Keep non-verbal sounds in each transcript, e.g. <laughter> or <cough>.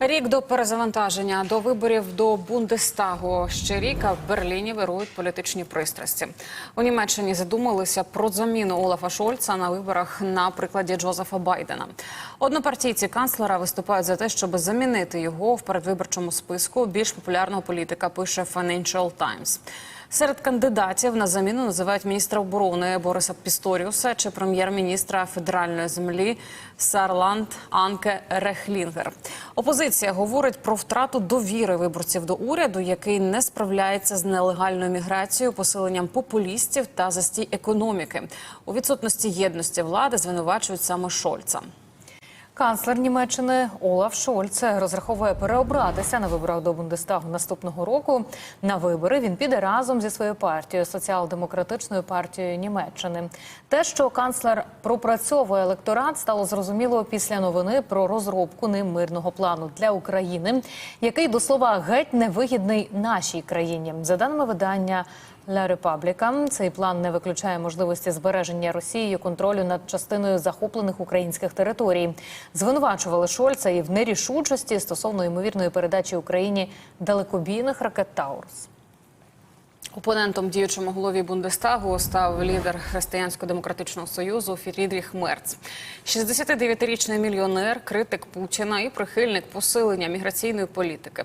Рік до перезавантаження до виборів до Бундестагу. Ще рік в Берліні вирують політичні пристрасті. У Німеччині задумалися про заміну Олафа Шольца на виборах на прикладі Джозефа Байдена. Однопартійці канцлера виступають за те, щоб замінити його в передвиборчому списку більш популярного політика. Пише Financial Times. Серед кандидатів на заміну називають міністра оборони Бориса Пісторіуса чи прем'єр-міністра федеральної землі Сарланд Анке Рехлінгер. Опозиція говорить про втрату довіри виборців до уряду, який не справляється з нелегальною міграцією, посиленням популістів та застій економіки. У відсутності єдності влади звинувачують саме Шольца. Канцлер Німеччини Олаф Шольц розраховує переобратися на виборах до Бундестагу наступного року. На вибори він піде разом зі своєю партією соціал-демократичною партією Німеччини. Те, що канцлер пропрацьовує електорат, стало зрозуміло після новини про розробку ним мирного плану для України, який до слова геть невигідний нашій країні. За даними видання. Ля Репабліка цей план не виключає можливості збереження Росією контролю над частиною захоплених українських територій. Звинувачували Шольца і в нерішучості стосовно ймовірної передачі Україні далекобійних ракет Таурус. Опонентом діючому голові Бундестагу став лідер Християнсько-демократичного союзу Фрідріх Мерц. 69-річний мільйонер, критик Путіна і прихильник посилення міграційної політики.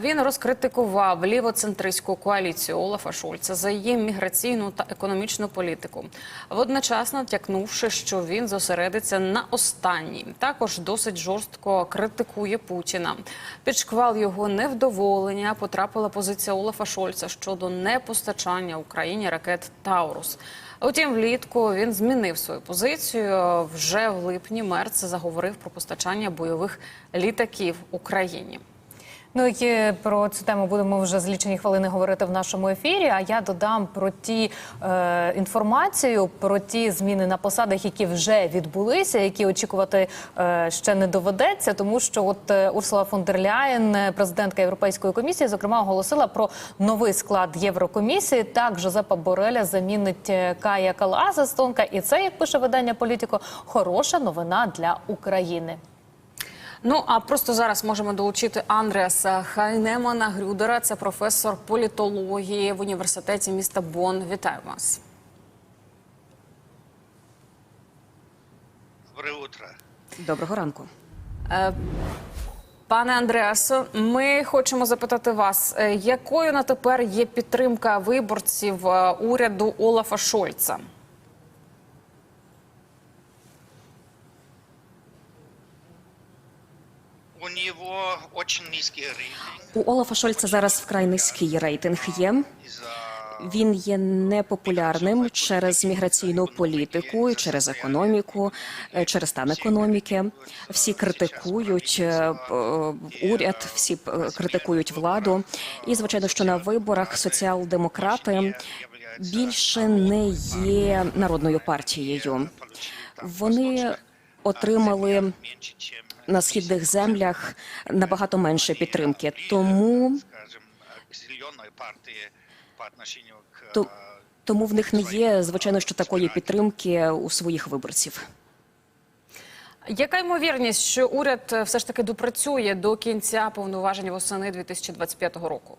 Він розкритикував лівоцентристську коаліцію Олафа Шольца за її міграційну та економічну політику, водночас натякнувши, що він зосередиться на останній. Також досить жорстко критикує Путіна. Під шквал його невдоволення потрапила позиція Олафа Шольца щодо непостачання Україні ракет Таурус. Утім, влітку він змінив свою позицію. Вже в липні Мерц заговорив про постачання бойових літаків Україні. Ну і про цю тему будемо вже з лічені хвилини говорити в нашому ефірі. А я додам про ті е, інформацію про ті зміни на посадах, які вже відбулися, які очікувати е, ще не доведеться, тому що от е, Урсула фон дер Ляєн, е, президентка Європейської комісії, зокрема оголосила про новий склад Єврокомісії. Так Жозепа Бореля замінить е, Кая Калаза з Тонка. І це, як пише видання Політико, хороша новина для України. Ну а просто зараз можемо долучити Андреаса Хайнемана Грюдера. Це професор політології в університеті міста Бонн. Вітаю вас. Доброе утро. Доброго ранку. Е, Пане Андреасо, ми хочемо запитати вас, е, якою на тепер є підтримка виборців е, уряду Олафа Шольца? У Олафа Шольца зараз вкрай низький рейтинг є. Він є непопулярним через міграційну політику, через економіку, е, через стан економіки. Всі критикують е, е, уряд, всі критикують владу. І звичайно, що на виборах соціал-демократи більше не є народною партією. Вони отримали на східних землях набагато менше підтримки. Тому То- Тому в них не є звичайно, що такої підтримки у своїх виборців. Яка ймовірність, що уряд все ж таки допрацює до кінця повноважень восени 2025 року?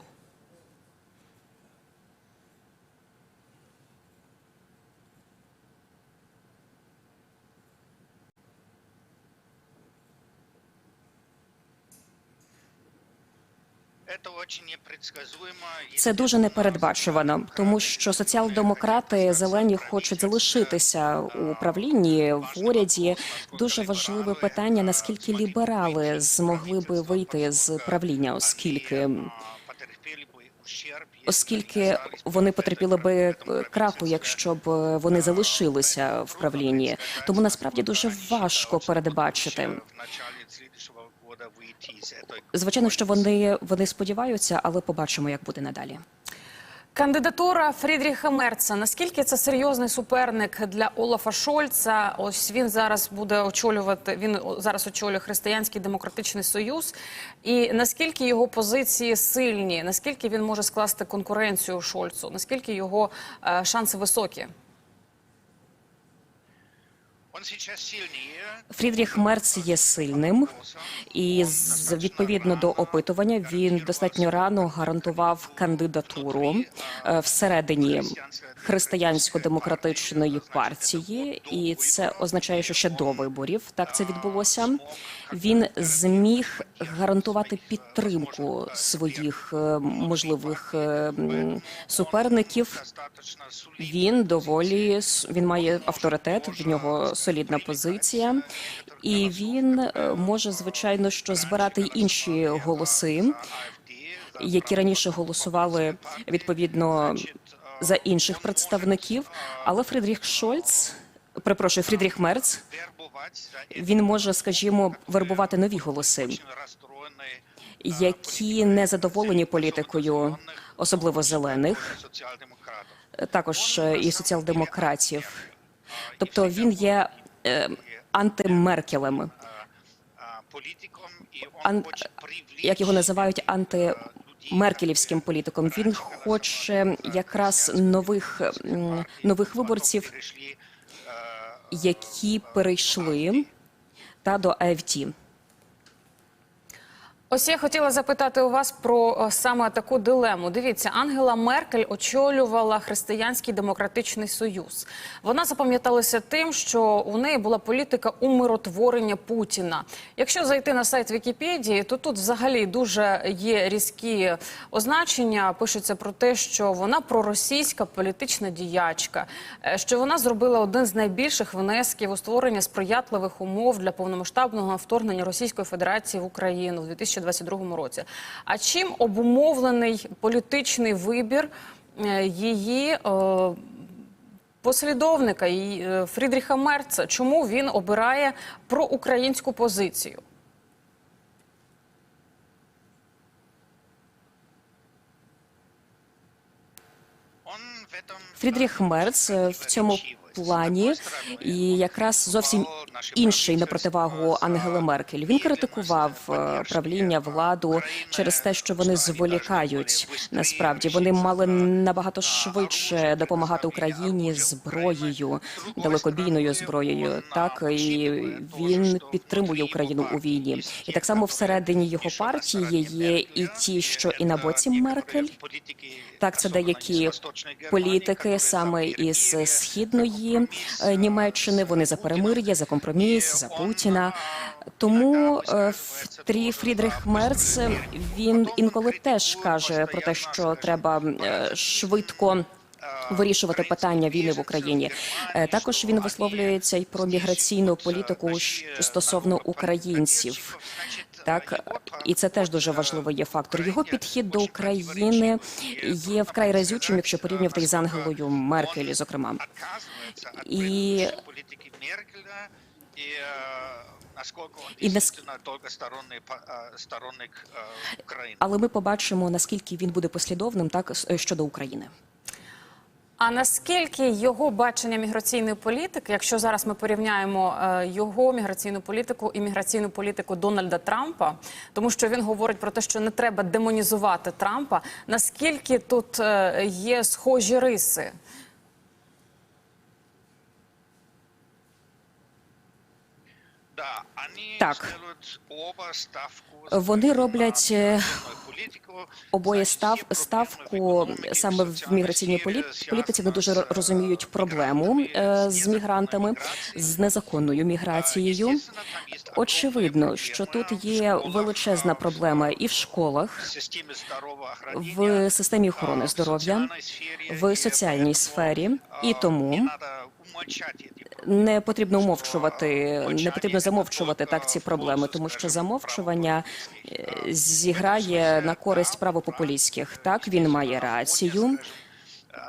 Це дуже непередбачувано, тому що соціал-демократи зелені хочуть залишитися у управлінні в уряді. Дуже важливе питання: наскільки ліберали змогли би вийти з правління, оскільки оскільки вони потерпіли би краху, якщо б вони залишилися в правлінні. Тому насправді дуже важко передбачити. Звичайно, що вони вони сподіваються, але побачимо, як буде надалі. Кандидатура Фрідріха Мерца. Наскільки це серйозний суперник для Олафа Шольца? Ось він зараз буде очолювати. Він зараз очолює Християнський демократичний союз. І наскільки його позиції сильні? Наскільки він може скласти конкуренцію Шольцу? Наскільки його е, шанси високі? Фрідріх Мерц є сильним, і відповідно до опитування він достатньо рано гарантував кандидатуру е, всередині християнсько-демократичної партії, і це означає, що ще до виборів так це відбулося. Він зміг гарантувати підтримку своїх е, можливих е, суперників. Він доволі він має авторитет, в нього солідна позиція, і він е, може звичайно що збирати й інші голоси, які раніше голосували відповідно за інших представників. Але Фрідріх Шольц, перепрошую, Фрідріх Мерц, він може, скажімо, вербувати нові голоси, які не задоволені політикою, особливо зелених. також е, і соціал-демократів. Тобто він є е, антимеркелем, ан, як його називають антимеркелівським політиком. Він хоче якраз нових нових виборців, які перейшли та до АФД. Ось я хотіла запитати у вас про е, саме таку дилему. Дивіться, Ангела Меркель очолювала Християнський демократичний союз. Вона запам'яталася тим, що у неї була політика умиротворення Путіна. Якщо зайти на сайт Вікіпедії, то тут взагалі дуже є різкі означення. Пишеться про те, що вона проросійська політична діячка, е, що вона зробила один з найбільших внесків у створення сприятливих умов для повномасштабного вторгнення Російської Федерації в Україну в 2022 році. А чим обумовлений політичний вибір е, її е, послідовника її, е, Фрідріха Мерца? Чому він обирає проукраїнську позицію? Фрідріх Мерц в цьому плані і якраз зовсім інший на противагу Ангели Меркель. Він критикував е, правління владу через те, що вони зволікають. Насправді вони мали набагато швидше допомагати Україні зброєю, далекобійною зброєю. Так і він підтримує Україну у війні. І так само всередині його партії є і ті, що і на боці Меркель. Так, це деякі політики саме із східної е, Німеччини. Вони за перемир'я, за компроміс, за Путіна. Тому е, Фрі Фрідрих Мерц він інколи теж каже про те, що треба е, швидко. Вирішувати питання війни в Україні Е, також він висловлюється і про міграційну політику стосовно українців. Так і це теж дуже важливий є фактор. Його підхід до України є вкрай разючим, якщо порівнювати з Ангелою Меркель, зокрема. и И- политики Меркеля и э, насколько он И нас- действительно долгосторонний по- э, сторонник э, Украины. Але ми побачимо наскільки він буде послідовним так с- щодо України. А наскільки його бачення міграційної політики, якщо зараз ми порівняємо е, його міграційну політику і міграційну політику Дональда Трампа, тому що він говорить про те, що не треба демонізувати Трампа, наскільки тут е, є схожі риси? Так. Вони роблять е, обоє став ставку саме в міграційній полі- політиці. Вони дуже розуміють проблему е, з мігрантами, з незаконною міграцією. Очевидно, що тут є величезна проблема і в школах, в системі охорони здоров'я, в соціальній сфері, і тому не потрібно умовчувати, не потрібно замовчувати так ці проблеми, тому що замовчування е, зіграє на користь правопопулістських. Так він має рацію.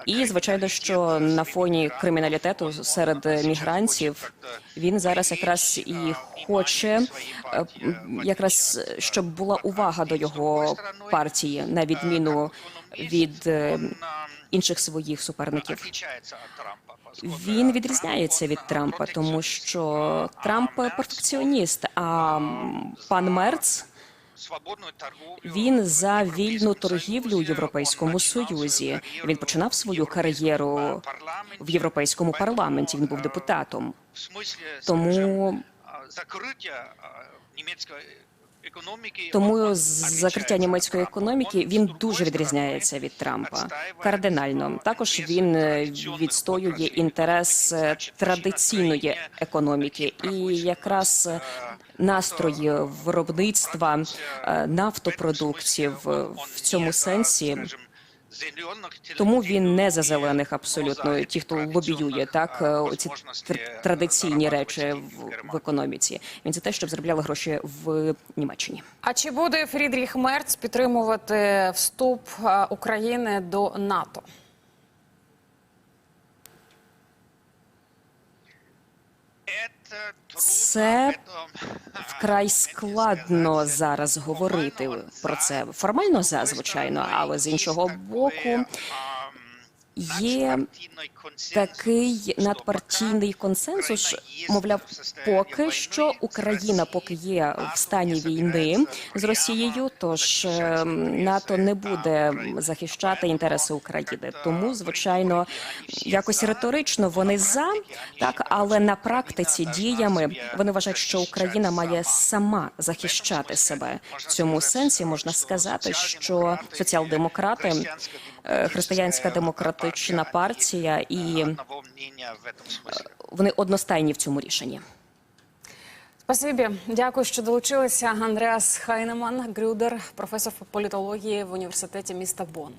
І звичайно, що на фоні криміналітету серед мігрантів він зараз якраз і хоче е, якраз щоб була увага до його партії, на відміну від е, інших своїх суперників. Він відрізняється від Трампа, тому що Трамп перфекціоніст, а пан Мерц Він за вільну торгівлю у Європейському Союзі. Він починав свою кар'єру в європейському парламенті. Він був депутатом. Тому закриття німецької Тому з- закриття німецької економіки він дуже відрізняється від Трампа кардинально. Також він відстоює інтерес традиційної економіки, і якраз настрої виробництва нафтопродуктів в цьому сенсі. Тому він не за зелених абсолютно, ті, хто лобіює так е, ці традиційні речі в економіці. Він за те, щоб заробляли гроші в Німеччині. А чи буде Фрідріх Мерц підтримувати вступ е, України до НАТО? Це <laughs> Вкрай складно зараз говорити про це. Формально звичайно, але з іншого боку є такий надпартійний консенсус, мовляв, поки що Україна поки є в стані війни з Росією, тож е, НАТО не буде захищати інтереси України. Тому, звичайно, якось риторично вони за так, але на практиці діями вони вважають, що Україна має сама захищати себе. В цьому сенсі можна сказати, що соціал-демократи, е, християнська демократична партія і вони одностайні в цьому рішенні. Спасибі, дякую, що долучилися. Андреас Хайнеман, Грюдер, професор політології в університеті міста Бонн.